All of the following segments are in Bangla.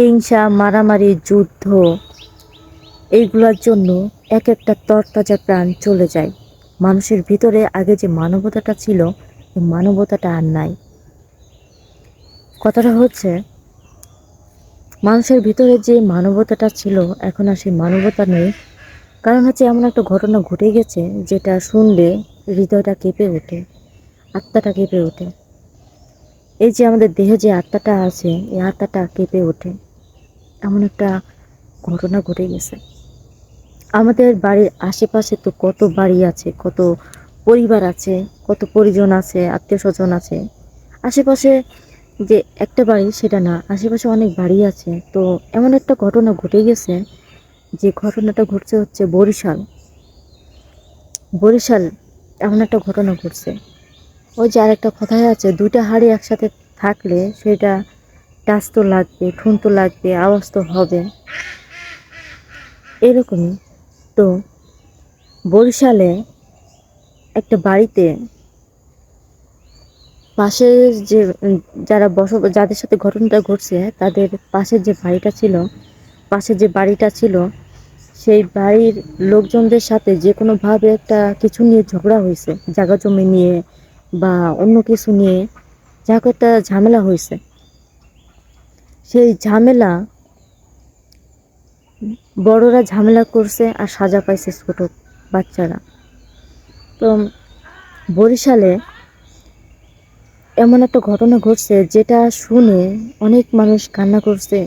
হিংসা, মারামারি, যুদ্ধ, এইগুলোর জন্য এক একটা তরতাজা প্রাণ চলে যায়। মানুষের ভিতরে আগে যে মানবতাটা ছিল, এই মানবতাটা আর নাই। কথাটা হচ্ছে, মানুষের ভিতরে যে মানবতাটা ছিল, এখন আর সেই মানবতা নেই। কারণ হচ্ছে এমন একটা ঘটনা ঘটে গেছে, যেটা শুনলে হৃদয়টা কেঁপে ওঠে, আত্মাটা কেঁপে ওঠে। এই যে আমাদের দেহে যে আত্মাটা আছে, এই আত্মাটা কেঁপে ওঠে। এমন একটা ঘটনা ঘটে গেছে। আমাদের বাড়ির আশেপাশে তো কত বাড়ি আছে, কত পরিবার আছে, কত পরিজন আছে আত্মীয় স্বজন আছে। আশেপাশে যে একটা বাড়ি, সেটা না। আশেপাশে অনেক বাড়ি আছে। তো এমন একটা ঘটনা ঘটে গেছে যে ঘটনাটা ঘটছে হচ্ছে বরিশাল। বরিশাল এমন একটা ঘটনা ঘটছে। ওই যে আরেকটা কথাই আছে, দুইটা হাড়ি একসাথে থাকলে সেটা টাচ তো লাগবে ঠুন তো লাগবে, আওয়াজ তো হবে। এরকমই তো বরিশালে একটা বাড়িতে পাশের যে যারা বস যাদের সাথে ঘটনাটা ঘটছে, তাদের পাশের যে বাড়িটা ছিল, পাশের যে বাড়িটা ছিল, সেই বাড়ির লোকজনদের সাথে যে কোনোভাবে একটা কিছু নিয়ে ঝগড়া হয়েছে, জায়গা জমি নিয়ে বা অন্য কিছু নিয়ে যা একটা ঝামেলা হয়েছে। সেই ঝামেলা, বড়রা ঝামেলা করছে আর সাজা পাইছে ছোট বাচ্চারা। তো বরিশালে এমন একটা ঘটনা ঘটছে যেটা শুনে অনেক মানুষ কান্না করছে।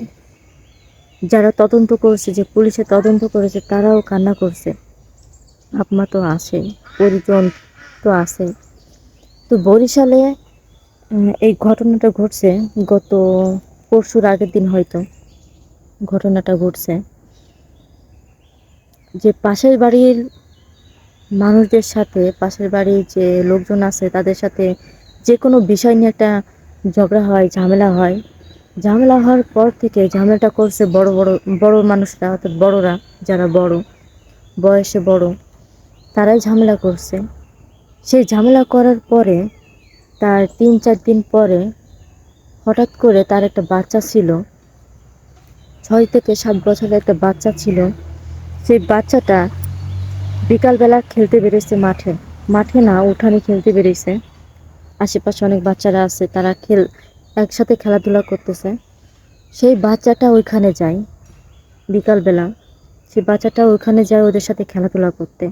যারা তদন্ত করছে, যে পুলিশে তদন্ত করেছে, তারাও কান্না করছে। আপমা তো আছে, পরিজন তো আছে। তো বরিশালে এই ঘটনাটা ঘটছে গত পরশুর আগের দিন হয়তো ঘটনাটা ঘটছে। যে পাশের বাড়ির মানুষদের সাথে, পাশের বাড়ির যে লোকজন আছে, তাদের সাথে যে কোনো বিষয় নিয়ে একটা ঝগড়া হয়, ঝামেলা হয়। ঝামেলা হওয়ার পর থেকে ঝামেলাটা করছে বড় বড় বড় মানুষরা, অর্থাৎ বড়রা, যারা বড়, বয়সে বড়, তারাই ঝামেলা করছে। সেই ঝামেলা করার পরে, তার তিন, চার দিন পরে হঠাৎ করে তার একটা বাচ্চা ছিল। ছয় থেকে সাত বছরের একটা বাচ্চা ছিল। সেই বাচ্চাটা বিকালবেলা খেলতে বেরিয়েছে মাঠে। মাঠে না, উঠানে খেলতে বেরিয়েছে আশেপাশে অনেক বাচ্চারা আছে, তারা খেল, একসাথে খেলাধুলা করতেছে। সেই বাচ্চাটা ওইখানে যায় বিকালবেলা। সেই বাচ্চাটা ওইখানে যায় ওদের সাথে খেলাধুলা করতে।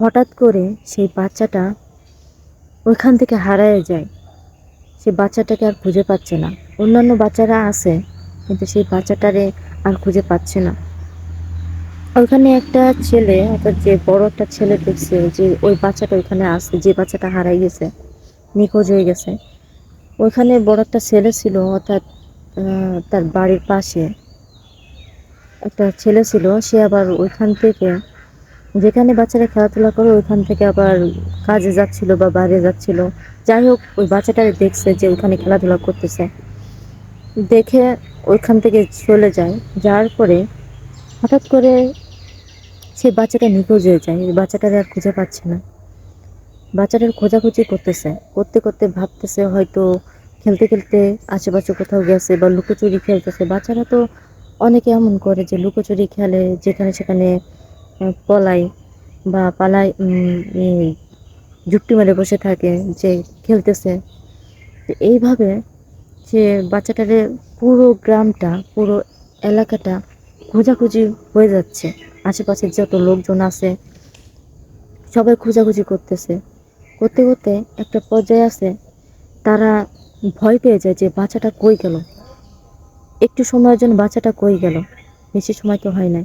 হঠাৎ করে সেই বাচ্চাটা ওইখান থেকে হারায় যায়। সেই বাচ্চাটাকে আর খুঁজে পাচ্ছে না। অন্যান্য বাচ্চারা আছে, কিন্তু সেই বাচ্চাটারে আর খুঁজে পাচ্ছে না। ওইখানে একটা ছেলে, অর্থাৎ যে বড় একটা ছেলে দেখছে যে, ওই বাচ্চাটা ওইখানে আছে, যে বাচ্চাটা হারাই গেছে, নিখোঁজ হয়ে গেছে। ওইখানে বড় একটা ছেলে ছিল, অর্থাৎ তার বাড়ির পাশে। একটা ছেলে ছিল, সে আবার ওইখান থেকে যেখানে বাচ্চারা খেলাধুলা করে, ওইখান থেকে আবার কাজে যাচ্ছিল বা বাইরে যাচ্ছিল। যাই হোক, ওই বাচ্চাটারে দেখছে যে ওইখানে খেলাধুলা করতেছে। দেখে ওইখান থেকে চলে যায়। যাওয়ার পরে হঠাৎ করে সেই বাচ্চাটা নিখোঁজ হয়ে যায়। বাচ্চাটারে আর খুঁজে পাচ্ছে না। বাচ্চাটার খোঁজাখুঁজি করতেছে। করতে করতে ভাবতেছে হয়তো খেলতে খেলতে আশেপাশে কোথাও গেছে বা লুকোচুরি খেলতেছে। বাচ্চারা তো অনেকে এমন করে যে লুকোচুরি খেলে যেখানে সেখানে পলায় বা পালায় যুক্তি মেরে বসে থাকে যে খেলতেছে। এইভাবে সে বাচ্চাটারে পুরো গ্রামটা, পুরো এলাকাটা খোঁজাখুঁজি হয়ে যাচ্ছে। আশেপাশের যত লোকজন আছে, সবাই খোঁজাখুঁজি করতেছে। করতে করতে একটা পর্যায়ে আছে, তারা ভয় পেয়ে যায় যে বাচ্চাটা কই গেল? একটু সময়ের জন্য বাচ্চাটা কই গেল? বেশি সময় তো হয় নাই।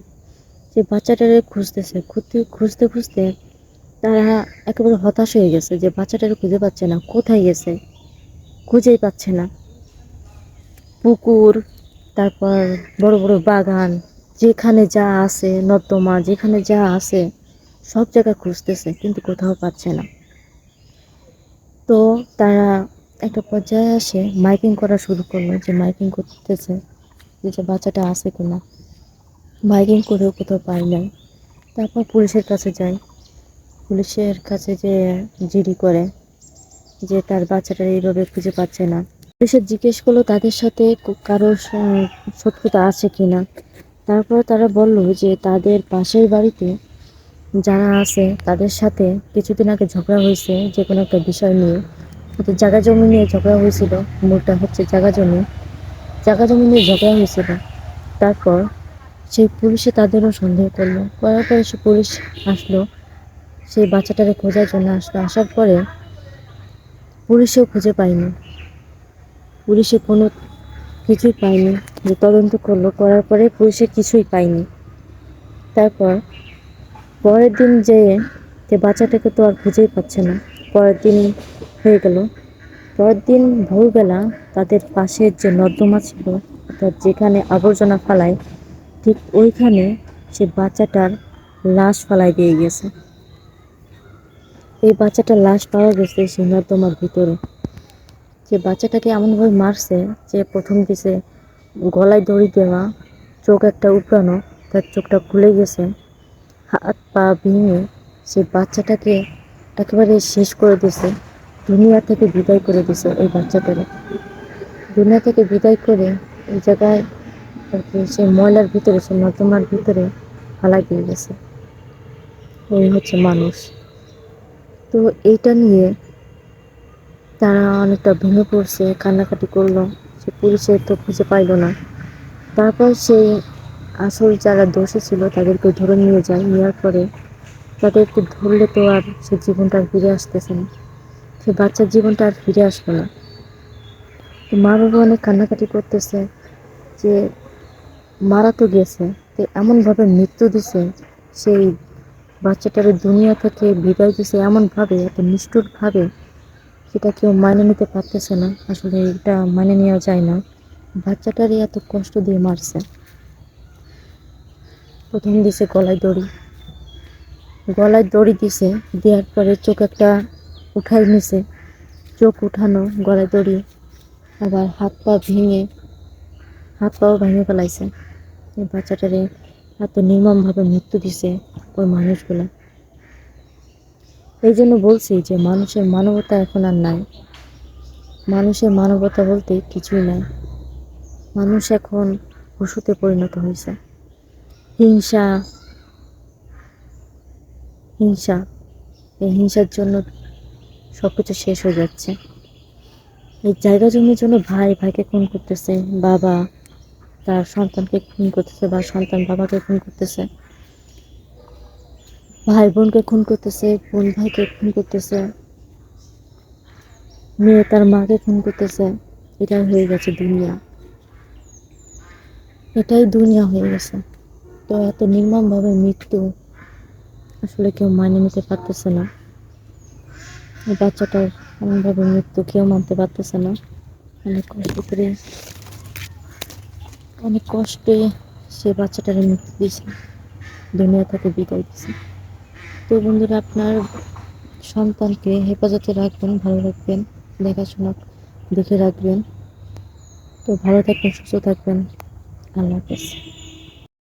যে বাচ্চাটারে খুঁজতেছে, খুঁজতে খুঁজতে খুঁজতে তারা একেবারে হতাশ হয়ে গেছে যে বাচ্চাটারে খুঁজে পাচ্ছে না, কোথায় গেছে? খুঁজেই পাচ্ছে না। পুকুর, তারপর বড় বড় বাগান, যেখানে যা আছে, নর্দমা, যেখানে যা আছে, সব জায়গায় খুঁজতেছে, কিন্তু কোথাও পাচ্ছে না। তো তারা একটা পর্যায়ে আসে মাইকিং করা শুরু করল যে মাইকিং করতেছে যে বাচ্চাটা আছে কিনা। মাইকিং করেও কোথাও পাই না। তারপর পুলিশের কাছে যায় পুলিশের কাছে যে জিডি করে যে তার বাচ্চাটা এইভাবে খুঁজে পাচ্ছে না। পুলিশে জিজ্ঞেস করল, তাদের সাথে কো- কারও শত্রুতা আছে কিনা? তারপর তারা বলল যে, তাদের পাশের বাড়িতে যারা আছে, তাদের সাথে কিছুদিন আগে ঝগড়া হয়েছে যে কোনো একটা বিষয় নিয়ে। হয়তো জায়গা জমি নিয়ে ঝগড়া হয়েছিল। মূলটা হচ্ছে জায়গা জমি। জায়গা জমি নিয়ে ঝগড়া হয়েছিল। তারপর সেই পুলিশে তাদেরও সন্দেহ করল। করার পরে সে পুলিশ আসলো। সেই বাচ্চাটাকে খোঁজার জন্য আসলো। আসার পরে পুলিশেও খুঁজে পায়নি। পুলিশে কোনো কিছুই পায়নি। যে তদন্ত করল, করার পরে পুলিশে কিছুই পায়নি। তারপর পরের দিন যেয়ে যে বাচ্চাটাকে তো আর খুঁজেই পাচ্ছে না। পরের দিন হয়ে গেল। পরের দিন ভোরবেলা তাদের পাশের যে নর্দমা ছিল, অর্থাৎ যেখানে আবর্জনা ফালায় ঠিক ওইখানে সে বাচ্চাটার লাশ ফালাই দিয়ে গেছে। এই বাচ্চাটার লাশ পাওয়া গেছে নর্দমার ভিতরে। যে বাচ্চাটাকে এমনভাবে মারছে যে প্রথম দিছে গলায় দড়ি দেওয়া, চোখ একটা উপড়ানো, তার চোখটা খুলে গেছে, হাত পা ভেঙে সে বাচ্চাটাকে একেবারে শেষ করে দিছে দুনিয়া থেকে বিদায় করে দিছে এই বাচ্চাটাকে। দুনিয়া থেকে বিদায় করে এই জায়গায় আর কি সে ময়লার ভিতরে সে নর্দমার ভিতরে ফালাই দিয়ে গেছে। এই হচ্ছে মানুষ। তো এইটা নিয়ে তারা অনেকটা ভেঙে পড়ছে, কান্নাকাটি করল। সে পুলিশে তো খুঁজে পাইলো না। তারপর সেই আসল যারা দোষী ছিল তাদেরকে ধরে নিয়ে যায়। নেওয়ার পরে তাদেরকে ধরলে তো আর সে জীবনটা আর ফিরে আসতেছে না। সে বাচ্চার জীবনটা আর ফিরে আসবে না। তো মা বাবা অনেক কান্নাকাটি করতেছে যে মারা তো গেছে, তো এমনভাবে মৃত্যু দিছে, সেই বাচ্চাটার দুনিয়া থেকে বিদায় দিছে এমনভাবে, এত নিষ্ঠুরভাবে, সেটা কেউ মানে নিতে পারতেছে না। আসলে এটা মানে নেওয়া যায় না। বাচ্চাটারই এত কষ্ট দিয়ে মারছে। প্রথম দিছে গলায় দড়ি। গলায় দড়ি দিছে, দেওয়ার পরে চোখ একটা উঠাই নিছে। চোখ উঠানো, গলায় দড়ি, আবার হাত পা ভেঙে, হাত পাও ভেঙে ফেলাইছে। এই বাচ্চাটারে এত নির্মমভাবে মৃত্যু দিছে ওই মানুষগুলো। এই জন্য বলছি যে মানুষের মানবতা এখন আর নাই। মানুষের মানবতা বলতে কিছুই নাই। মানুষ এখন পশুতে পরিণত হয়েছে। হিংসা হিংসা, এই হিংসার জন্য সব কিছু শেষ হয়ে যাচ্ছে। এই জায়গা জমির জন্য ভাই, ভাইকে খুন করতেছে বাবা। তার সন্তানকে খুন করতেছে বা সন্তান বাবাকে খুন করতেছে। ভাই বোনকে খুন করতেছে বোন ভাইকে খুন করতেছে, মেয়ে তার মাকে খুন করতেছে, এটাই হয়ে গেছে দুনিয়া। এটাই দুনিয়া হয়ে গেছে। তো এত নির্মমভাবে মৃত্যু আসলে কেউ মানিয়ে নিতে পারতেছে না। বাচ্চাটার এমনভাবে মৃত্যু কেউ মানতে পারতেছে না। অনেক কষ্ট করে অনেক কষ্টে সে বাচ্চাটার মৃত্যু দিয়েছে। দুনিয়া থেকে বিদায় দিয়েছে। তো বন্ধুরা, আপনার সন্তানকে হেফাজতে রাখবেন, ভালো রাখবেন, দেখাশোনা দেখে রাখবেন। তো ভালো থাকবেন, সুস্থ থাকবেন। আল্লাহ হাফেজ।